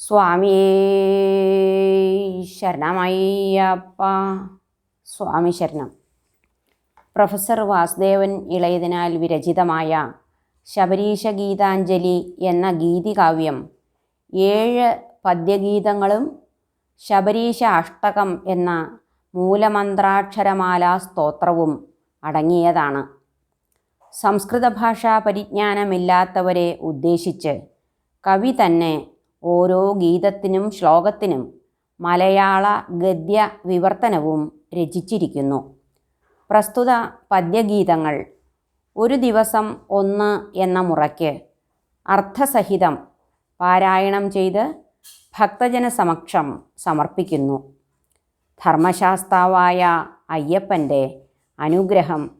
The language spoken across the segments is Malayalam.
സ്വാമിയേ ശരണമയ്യപ്പ. സ്വാമി ശരണം. പ്രൊഫസർ വാസുദേവൻ ഇളയതിനാൽ വിരചിതമായ ശബരീശ ഗീതാഞ്ജലി എന്ന ഗീതികാവ്യം. ഏഴ് പദ്യഗീതങ്ങളും ശബരീശ അഷ്ടകം എന്ന മൂലമന്ത്രാക്ഷരമാല സ്തോത്രവും അടങ്ങിയതാണ്. സംസ്കൃത ഭാഷാ പരിജ്ഞാനമില്ലാത്തവരെ ഉദ്ദേശിച്ച് കവി തന്നെ ഓരോ ഗീതത്തിനും ശ്ലോകത്തിനും മലയാള ഗദ്യ വിവർത്തനവും രചിച്ചിരിക്കുന്നു. പ്രസ്തുത പദ്യഗീതങ്ങൾ ഒരു ദിവസം ഒന്ന് എന്ന മുറയ്ക്ക് അർത്ഥസഹിതം പാരായണം ചെയ്ത് ഭക്തജന സമക്ഷം സമർപ്പിക്കുന്നു. ധർമ്മശാസ്താവായ അയ്യപ്പന്റെ അനുഗ്രഹം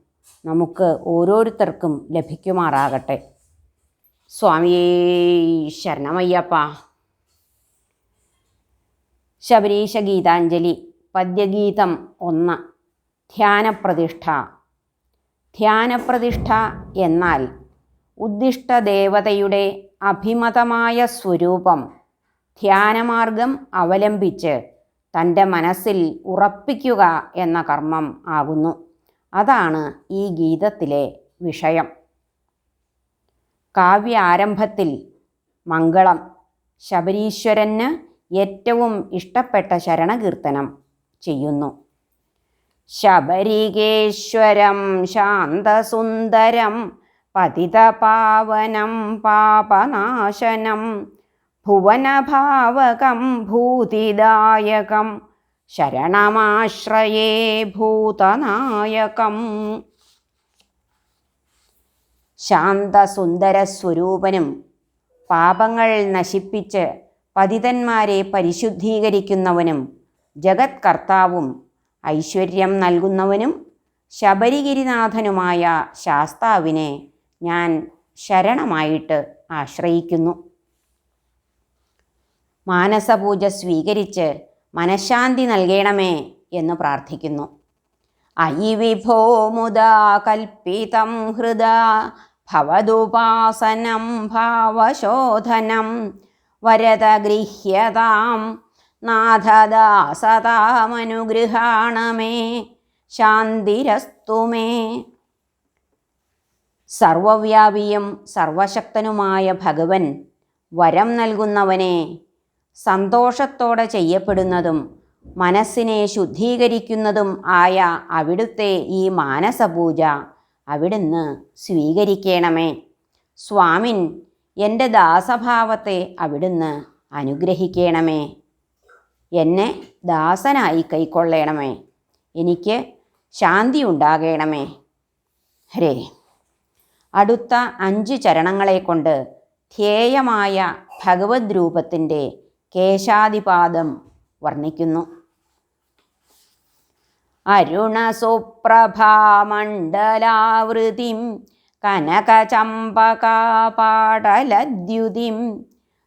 നമുക്ക് ഓരോരുത്തർക്കും ലഭിക്കുമാറാകട്ടെ. സ്വാമിയേ ശരണമയ്യപ്പ. ശബരീശ ഗീതാഞ്ജലി പദ്യഗീതം ഒന്ന് ധ്യാനപ്രതിഷ്ഠ. ധ്യാനപ്രതിഷ്ഠ എന്നാൽ ഉദ്ദിഷ്ടദേവതയുടെ അഭിമതമായ സ്വരൂപം ധ്യാനമാർഗം അവലംബിച്ച് തന്റെ മനസ്സിൽ ഉറപ്പിക്കുക എന്ന കർമ്മം ആകുന്നു അതാണ് ഈ ഗീതത്തിലെ വിഷയം. കാവ്യാരംഭത്തിൽ മംഗളം ശബരീശ്വരന് ഏറ്റവും ഇഷ്ടപ്പെട്ട ശരണകീർത്തനം ചെയ്യുന്നു. ശബരികേശ്വരം ശാന്തസുന്ദരം പതിതപാവനം പാപനാശനം ഭുവനഭാവകം ഭൂതിദായകം ശരണമാശ്രയേ ഭൂതനായകം. ശാന്തസുന്ദരസ്വരൂപനും പാപങ്ങൾ നശിപ്പിച്ച് പതിതന്മാരെ പരിശുദ്ധീകരിക്കുന്നവനും ജഗത് കർത്താവും ഐശ്വര്യം നൽകുന്നവനും ശബരിഗിരിനാഥനുമായ ശാസ്താവിനെ ഞാൻ ശരണമായിട്ട് ആശ്രയിക്കുന്നു. മാനസപൂജ സ്വീകരിച്ച് മനഃശാന്തി നൽകണമേ എന്ന് പ്രാർത്ഥിക്കുന്നു. അയി വിഭോ മുദാ കൽപ്പിതം ഹൃദ ഭവതുപാസനം ഭാവശോധനം വരദ ഗൃഹ്യതാം നാഥദാസതാമനുഗൃഹാണമേ ശാന്തിരസ്തു മേ. സർവവ്യാപിയും സർവശക്തനുമായ ഭഗവൻ വരം നൽകുന്നവനെ സന്തോഷത്തോടെ ചെയ്യപ്പെടുന്നതും മനസ്സിനെ ശുദ്ധീകരിക്കുന്നതും ആയ അവിടുത്തെ ഈ മാനസപൂജ അവിടുന്ന് സ്വീകരിക്കണമേ. സ്വാമിൻ എന്റെ ദാസഭാവത്തെ അവിടുന്ന് അനുഗ്രഹിക്കണമേ. എന്നെ ദാസനായി കൈക്കൊള്ളണമേ. എനിക്ക് ശാന്തി ഉണ്ടാകണമേ ഹരേ. അടുത്ത അഞ്ച് ചരണങ്ങളെ കൊണ്ട് ധ്യേയമായ ഭഗവത് രൂപത്തിന്റെ കേശാദിപാദം വർണിക്കുന്നു അരുണസുപ്രഭാമണ്ഡലാവൃതിം കനകചമ്പകാപാടലദ്യുതിം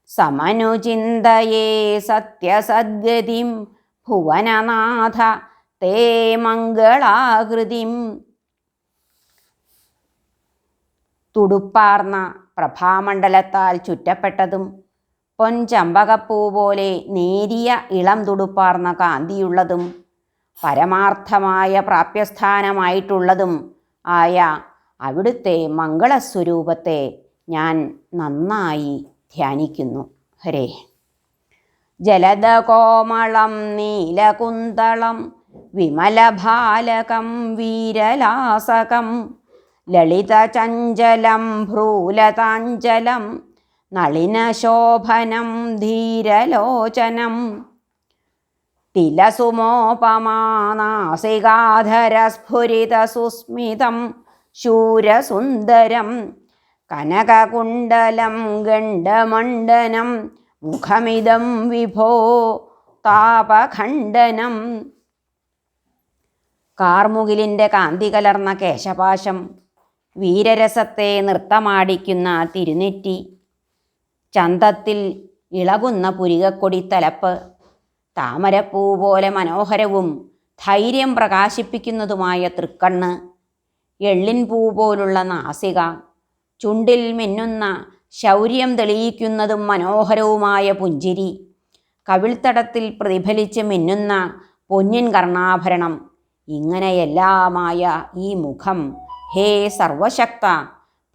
സമനുചിന്തയേ സത്യസദ്ഗതിം ഭുവനനാഥ തേ മംഗളാകൃതിം. തുടുപ്പാർന്ന പ്രഭാമണ്ഡലത്താൽ ചുറ്റപ്പെട്ടതും പൊൻചമ്പകപ്പൂ പോലെ നേരിയ ഇളം തുടുപ്പാർന്ന കാന്തിയുള്ളതും പരമാർത്ഥമായ പ്രാപ്യസ്ഥാനമായിട്ടുള്ളതും ആയ അവിടുത്തെ മംഗളസ്വരൂപത്തെ ഞാൻ നന്നായി ധ്യാനിക്കുന്നു. ഹരേ. ജലദകോമളം നീലകുന്തളം വിമലഭാലകം വീരലാസകം ലളിതചഞ്ചലം ഭ്രൂലതാഞ്ചലം നളിനശോഭനം ധീരലോചനം തിലസുമോപമാനാസികാധരസ്ഫുരിതസുസ്മിതം ശൂരസുന്ദരം കനകകുണ്ടലം ഗണ്ഡമണ്ഡനം മുഖമിതം വിഭോ താപഖണ്ഡനം. കാർമുകിലിന്റെ കാന്തി കലർന്ന കേശപാശം വീരരസത്തെ നൃത്തമാടിക്കുന്ന തിരുനെറ്റി ചന്തത്തിൽ ഇളകുന്ന പുരികക്കൊടി തലപ്പ് താമരപ്പൂ പോലെ മനോഹരവും ധൈര്യം പ്രകാശിപ്പിക്കുന്നതുമായ തൃക്കണ്ണ് എള്ളിൻ പൂ പോലുള്ള നാസിക. ചുണ്ടിൽ മിന്നുന്ന ശൗര്യം തെളിയിക്കുന്നതും മനോഹരവുമായ പുഞ്ചിരി. കവിൾത്തടത്തിൽ പ്രതിഫലിച്ച് മിന്നുന്ന പൊന്നിൻ കർണാഭരണം. ഇങ്ങനെയെല്ലാമായ ഈ മുഖം ഹേ സർവശക്ത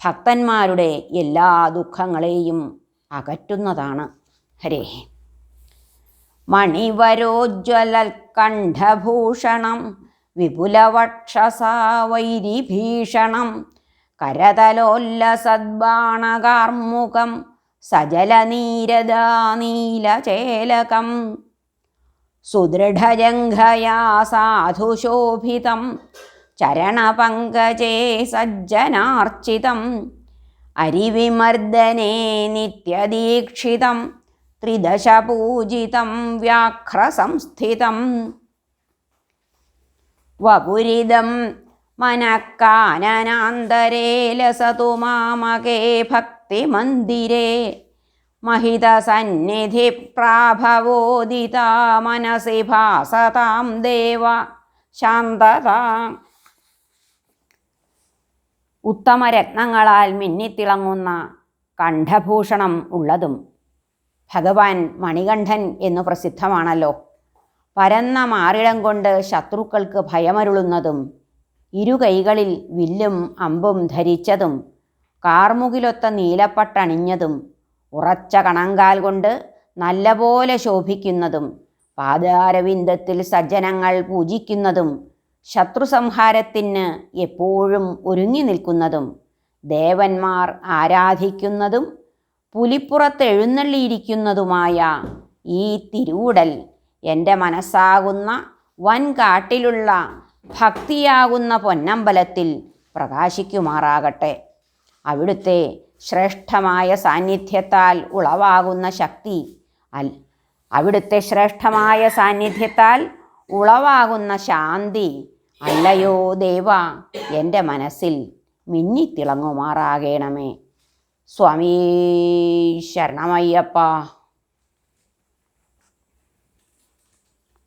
ഭക്തന്മാരുടെ എല്ലാ ദുഃഖങ്ങളെയും അകറ്റുന്നതാണ്. ഹരേ. മണിവരോജ്വലൽക്കണ്ഠഭൂഷണം വിപുലവക്ഷസാ വൈരിഭീഷണം കരതലോല്ലസദ്ബാണകാർമുഖം സജലനീരദാനീലചേലകം സുദൃഢജംഘയാ സാധുശോഭിതം ചരണപങ്കജേ സജ്ജനാർച്ചിതം അരിവിമർദ്ദനേ നിത്യദീക്ഷിതം ത്രിദശപൂജിതം വ്യാഘ്രസംസ്ഥിതം. വപുരിതം മനഃക്കാനനാന്തരേ ലസതു മാമകേ ഭക്തിമന്ദിരേ महितसन्निधि प्राभवोदिता मनसि भासतां देव ശാന്തതാ ഉത്തമരത്നങ്ങളാൽ മിന്നിത്തിളങ്ങുന്ന കണ്ഠഭൂഷണം ഉള്ളതും ഭഗവാൻ മണികണ്ഠൻ എന്നു പ്രസിദ്ധമാണല്ലോ പരന്ന മാറിടം കൊണ്ട് ശത്രുക്കൾക്ക് ഭയമരുളുന്നതും ഇരു കൈകളിൽ വില്ലും അമ്പും ധരിച്ചതും കാർമുകിലൊത്ത നീലപ്പട്ടണിഞ്ഞതും ഉറച്ച കണങ്കാൽ കൊണ്ട് നല്ലപോലെ ശോഭിക്കുന്നതും പാദാരവിന്ദത്തിൽ സജ്ജനങ്ങൾ പൂജിക്കുന്നതും ശത്രുസംഹാരത്തിന് എപ്പോഴും ഒരുങ്ങി നിൽക്കുന്നതും ദേവന്മാർ ആരാധിക്കുന്നതും പുലിപ്പുറത്ത് എഴുന്നള്ളിയിരിക്കുന്നതുമായ ഈ തിരുവുടൽ എന്റെ മനസ്സാകുന്ന വൻകാട്ടിലുള്ള ഭക്തിയാകുന്ന പൊന്നമ്പലത്തിൽ പ്രകാശിക്കുമാറാകട്ടെ. അവിടുത്തെ ശ്രേഷ്ഠമായ സാന്നിധ്യത്താൽ ഉളവാകുന്ന ശക്തി അൽ അവിടുത്തെ ശ്രേഷ്ഠമായ സാന്നിധ്യത്താൽ ഉളവാകുന്ന ശാന്തി അല്ലയോ ദേവ എന്റെ മനസ്സിൽ മിന്നിത്തിളങ്ങുമാറാകണമേ. സ്വാമീ ശരണമയ്യപ്പ.